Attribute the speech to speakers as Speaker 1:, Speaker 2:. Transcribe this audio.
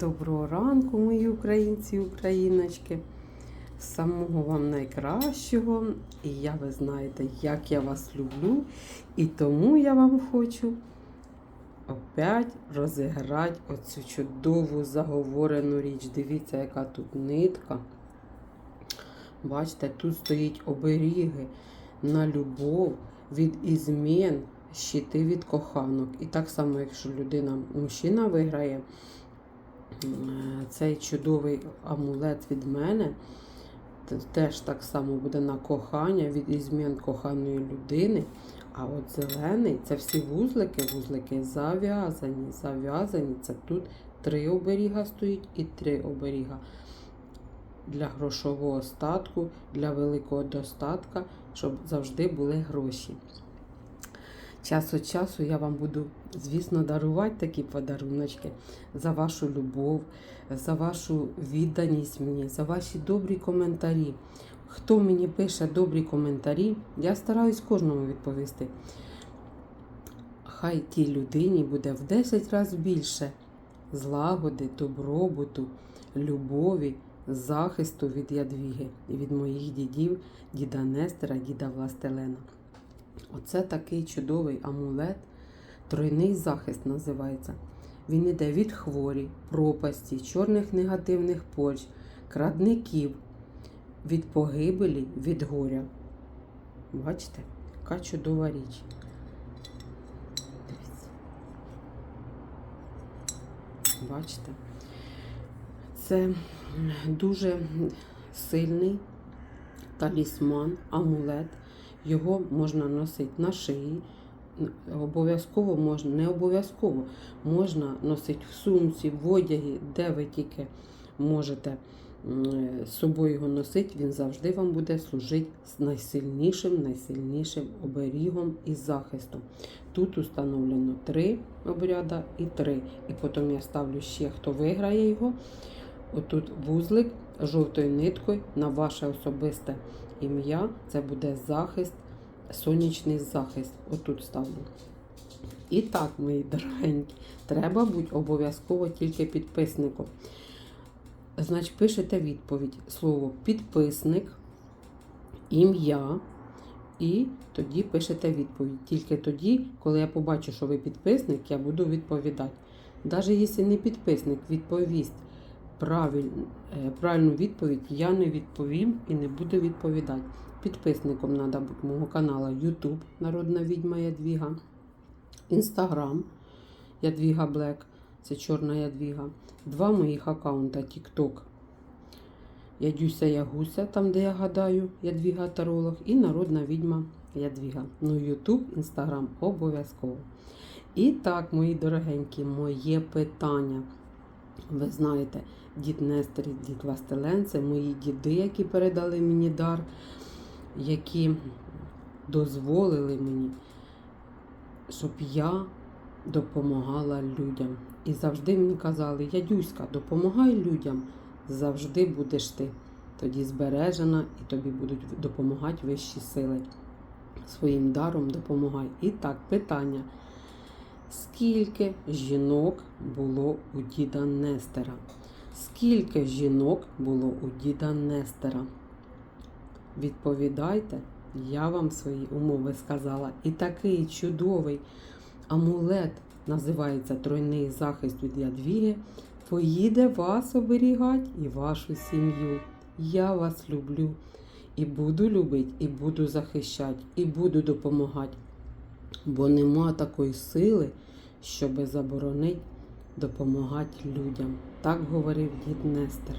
Speaker 1: Доброго ранку, мої українці і україночки. Самого вам найкращого. І я, ви знаєте, як я вас люблю. І тому я вам хочу опять розіграти оцю чудову заговорену річ. Дивіться, яка тут нитка. Бачите, тут стоїть оберіги на любов від ізмін, щити від коханок. І так само, якщо людина, мужчина виграє цей чудовий амулет від мене, теж так само буде на кохання від ізмін коханої людини. А от зелений це всі вузлики, вузлики зав'язані. Зав'язані. Це тут три оберіга стоїть і три оберіга для грошового статку, для великого достатка, щоб завжди були гроші. Час від часу я вам буду, звісно, дарувати такі подаруночки за вашу любов, за вашу відданість мені, за ваші добрі коментарі. Хто мені пише добрі коментарі, я стараюсь кожному відповісти. Хай тій людині буде в 10 разів більше злагоди, добробуту, любові, захисту від ядвіги і від моїх дідів, діда Нестера, діда Властелена. Оце такий чудовий амулет, тройний захист називається. Він іде від хворі, пропасті, чорних негативних поч, крадників, від погибелі, від горя. Бачите, яка чудова річ. Бачите? Це дуже сильний талісман, амулет. Його можна носити на шиї. Обов'язково можна, не обов'язково можна носити в сумці, в одягі, де ви тільки можете з собою його носити, він завжди вам буде служити з найсильнішим, найсильнішим оберігом і захистом. Тут установлено три обряда і три. І потім я ставлю ще, хто виграє його. Отут вузлик жовтою ниткою на ваше особисте ім'я. Це буде захист, сонячний захист. Отут ставлю. І так, мої дорогенькі, треба бути обов'язково тільки підписником. Значить, пишете відповідь слово підписник, ім'я. І тоді пишете відповідь. Тільки тоді, коли я побачу, що ви підписник, я буду відповідати. Навіть якщо не підписник відповість правиль, е, правильну відповідь, я не відповім і не буду відповідати. Підписником треба бути мого каналу YouTube Народна відьма Ядвіга, Instagram Ядвіга Блек, це чорна ядвіга. Два моїх аккаунта TikTok. Ядюся Ягуся, там де я гадаю, Ядвіга Таролог, і Народна відьма Ядвіга. Ну, YouTube, Instagram обов'язково. І так, мої дорогенькі, моє питання. Ви знаєте, дід Нестор і дід Вастелен це мої діди, які передали мені дар, які дозволили мені, щоб я допомагала людям. І завжди мені казали, Ядюська, допомагай людям, завжди будеш ти. Тоді збережена і тобі будуть допомагати вищі сили. Своїм даром допомагай. І так, питання. Скільки жінок було у діда Нестера? Скільки жінок було у діда Нестера? Відповідайте, я вам свої умови сказала. І такий чудовий амулет називається Тройний захист від Ядвіги. Поїде вас оберігати і вашу сім'ю. Я вас люблю і буду любити, і буду захищати, і буду допомагати. Бо нема такої сили, щоби заборонити допомагати людям. Так говорив дід Нестер.